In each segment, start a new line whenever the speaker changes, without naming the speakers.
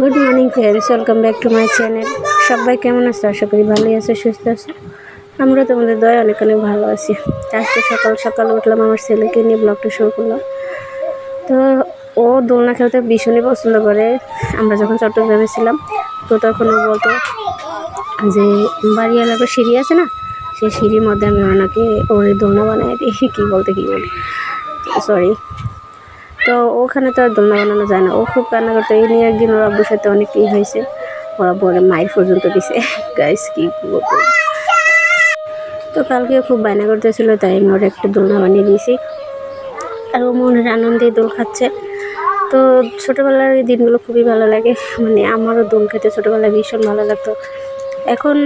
Good morning friends welcome back to my channel সবাই কেমন আছো? আশা করি ভালোই আছো, সুস্থ আছো। আমরা তোমাদের দয়া, অনেক অনেক ভালো আছি। আজকে সকাল সকাল উঠলাম আমার ছেলেকে নিয়ে ব্লগটা শুরু করলাম। তো ও দোলনা খেলতে ভীষণই পছন্দ করে। আমরা যখন চট্টগ্রামে ছিলাম, তো তখন ও বলতো যে বাড়ি এলাকার সিঁড়ি আছে না? সেই সিঁড়ির মধ্যে আমি ওনাকে, ওর দোলনা বানাই দিই। কী বলতে কী বলি? সরি তো ওখানে তো আর দোলনা বানানো যায় না। ও খুব কান্না করতো। এই নিয়ে একদিন ওর আব্বুর সাথে অনেক ই হয়েছে। ওর আব্বু ওরা মায়ের পর্যন্ত দিছে। গাইস কি তো কালকে খুব বায়না করতেছিল, তাই আমি ওর একটু দোলনা বানিয়ে দিয়েছি। আর ও মনের আনন্দে দোল খাচ্ছে। তো ছোটোবেলার এই দিনগুলো খুবই ভালো লাগে। মানে আমারও দোল খেতে ছোটোবেলায় ভীষণ ভালো লাগতো। এখন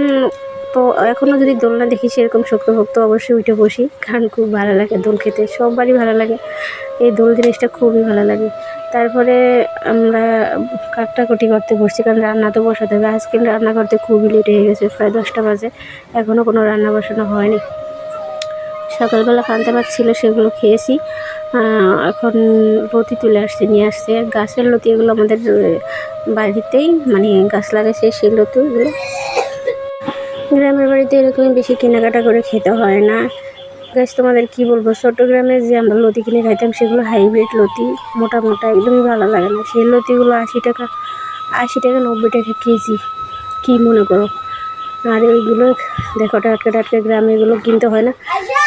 তো এখনও যদি দোলনা দেখি সেরকম শক্ত ভক্ত অবশ্যই উঠে বসি, কারণ খুব ভালো লাগে দোল খেতে সববারই ভালো লাগে। এই দোল জিনিসটা খুবই ভালো লাগে। তারপরে আমরা কাটাকুটি করতে বসছি, কারণ রান্না তো বসাতে হবে। আজকে রান্না করতে খুবই লেট হয়ে গেছে, প্রায় দশটা বাজে। এখনও কোনো রান্না বসানো হয়নি। সকালবেলা পান্তা ভাত ছিল, সেগুলো খেয়েছি। এখন লতি তুলে আসছে, নিয়ে আসছে। গাছের লতি এগুলো আমাদের বাড়িতেই মানে গাছ লাগাইছে সেই লতিগুলো। গ্রামের বাড়িতে এরকমই বেশি কেনাকাটা করে খেতে হয় না। গাছ তোমাদের কি বলব? চট্টগ্রামে যে আমরা লতি কিনে খাইতাম, সেগুলো হাইব্রিড লতি, মোটা মোটা, একদমই ভালো লাগে না। সেই লতিগুলো আশি টাকা আশি টাকা, নব্বই টাকা কেজি। কি মনে করো? আর এইগুলো, দেখো, টাটকা টাটকা গ্রামে এগুলো কিনতে হয় না,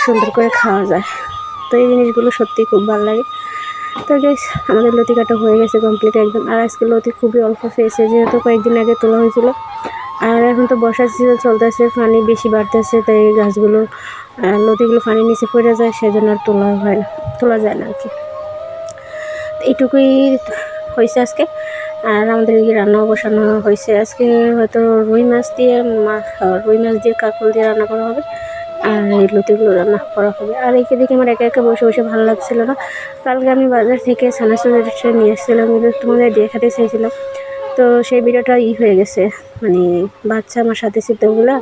সুন্দর করে খাওয়া যায়। তো এই জিনিসগুলো সত্যি খুব ভালো লাগে। তো গ্যাস আমাদের লতি কাটা হয়ে গেছে কমপ্লিট একদম। আর আজকে লতি খুবই অল্প পেয়েছে, যেহেতু কয়েকদিন আগে তোলা হয়েছিল। আর এখন তো বর্ষার সিজন চলতেছে, পানি বেশি বাড়তেছে, তাই গাছগুলো লতিগুলো পানির নিচে পড়ে যায়, সেজন্য আর তোলা হয় না, তোলা যায় না আর কি। এইটুকুই হয়েছে আজকে, আর আমাদের এদিকে রান্নাও বসানো হয়েছে আজকে হয়তো রুই মাছ দিয়ে রুই মাছ দিয়ে কাঁকল দিয়ে রান্না করা হবে, আর এই লতিগুলো রান্না করা হবে। আর একে দেখে আমার একা একা বসে বসে ভালো লাগছিল না। কালকে আমি বাজার থেকে সানাসুর নিয়ে এসেছিলাম, কিন্তু তোমাদের দেখাতে চাইছিলাম। তো সেই ভিডিওটা ই হয়ে গেছে। মানে বাচ্চা আমার সাথে ছিল ওগুলো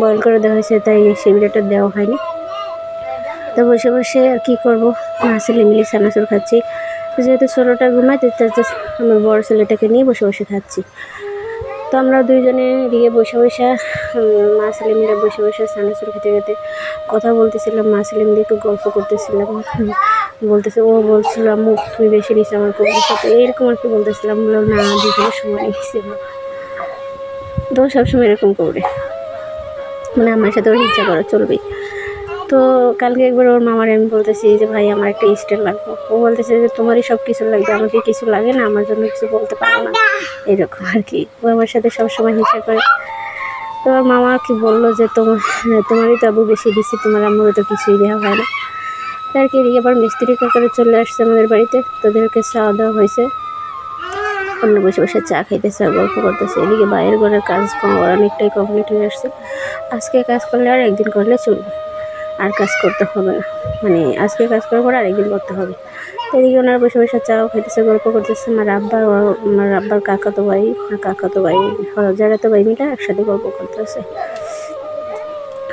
বয়ল করে দেওয়া হয়েছে, তাই সেই ভিডিওটা দেওয়া হয়নি। তো বসে বসে আর কী করব? মা, ছেলে মিলে সানাসুর খাচ্ছি। যেহেতু ছোটোটা ঘুমায় তো আমার বড়ো ছেলেটাকে নিয়ে বসে বসে খাচ্ছি। তো আমরা দুইজনে এদিকে বসে বসে মা সেলিমরা বসে বসে সানাসুর খেতে খেতে কথা বলতেছিলাম। মা মিলে একটু গল্প করতেছিলাম। বলতেছে, ও বলছিল মুখ তুই বেশি নিস আমার কবির সাথে এরকম আর কি বলতেছিলাম। বললাম না দুজনের সময় নিচ্ছে তো সবসময় এরকম করবে মানে আমার সাথে ওর ইচ্ছা করা চলবেই। তো কালকে একবার ওর মামার আমি বলতেছি যে, ভাই, আমার একটা স্টাইল লাগবে। ও বলতেছে যে, তোমারই সব কিছু লাগবে, আমাকে কিছু লাগে না, আমার জন্য কিছু বলতে পারো না। এরকম আর কি। ও আমার সাথে সবসময় হিংসা করে তো ওর মামা কি বলল যে, তোমার, তোমারই তো আবু বেশি দিচ্ছি তোমার আম্মুকে তো কিছুই দেওয়া হয় না। আর কি, এদিকে আবার মিস্ত্রি কাকারে চলে আসছে আমাদের বাড়িতে। তোদেরকে চা দেওয়া হয়েছে। অন্য বসে বসে চা খাইতেছে, আর গল্প করতেছে। এদিকে বাইরের ঘরের কাজ অনেকটাই কমপ্লিট হয়ে আসছে। আজকে কাজ করলে আর একদিন করলে চলবে। আর কাজ করতে হবে না। মানে আজকে কাজ করার পর আরেকদিন করতে হবে। তো এদিকে ওনারা বসে বসে চাও খেতেছে গল্প করতেছে। আমার আব্বার আমার আব্বার কাকা তো ভাই আর কাকাতো ভাই যারা তো ভাই মিলে একসাথে গল্প করতেছে।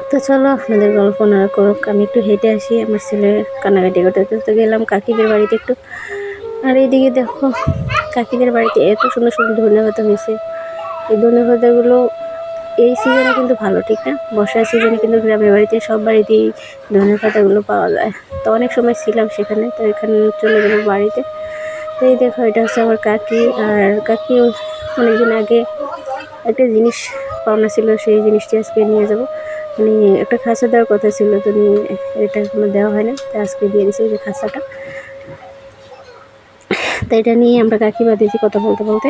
তো চলো, আপনাদের গল্প ওনারা করুক। আমি একটু হেঁটে আসি, আমার ছেলে কান্নাকাটি করতে তো গেলাম কাকিদের বাড়িতে একটু। আর এইদিকে দেখো, কাকিদের বাড়িতে এত সুন্দর সুন্দর ধন্যবাদ হয়েছে। এই ধনে পাতাগুলো এই সিজনে কিন্তু ভালো, ঠিক না? বর্ষার সিজনে কিন্তু গ্রামের বাড়িতে সব বাড়িতেই ধনে পাতাগুলো পাওয়া যায়। তো অনেক সময় ছিলাম সেখানে, তো এখানে চলে গেলাম বাড়িতে। তো এই দেখো, এটা হচ্ছে আমার কাকি। আর কাকি অনেকদিন আগে একটা জিনিস পাওনা ছিল সেই জিনিসটি আজকে নিয়ে যাব। মানে একটা খাঁচা দেওয়ার কথা ছিল, তো এটা এখনও দেওয়া হয় না তো আজকে দিয়ে দিয়েছি যে খাঁচাটা। তো এটা নিয়ে আমরা কাকিমা দিয়েছি কথা বলতে বলতে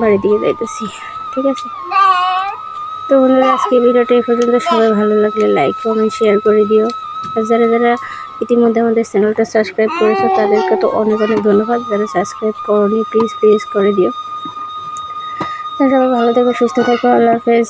বাড়ির দিকে যাইতেছি, ঠিক আছে? তো বন্ধুরা, আজকে ভিডিওটা এই পর্যন্ত। সবাই ভালো লাগলে লাইক কমেন্ট শেয়ার করে দিও। আর যারা যারা ইতিমধ্যে আমাদের চ্যানেলটা সাবস্ক্রাইব করেছ, তাদেরকে তো অনেক অনেক ধন্যবাদ। যারা সাবস্ক্রাইব করনি প্লিজ প্লিজ করে দিও। সবাই ভালো থেকো, সুস্থ থেকো, আল্লাহ হাফেজ।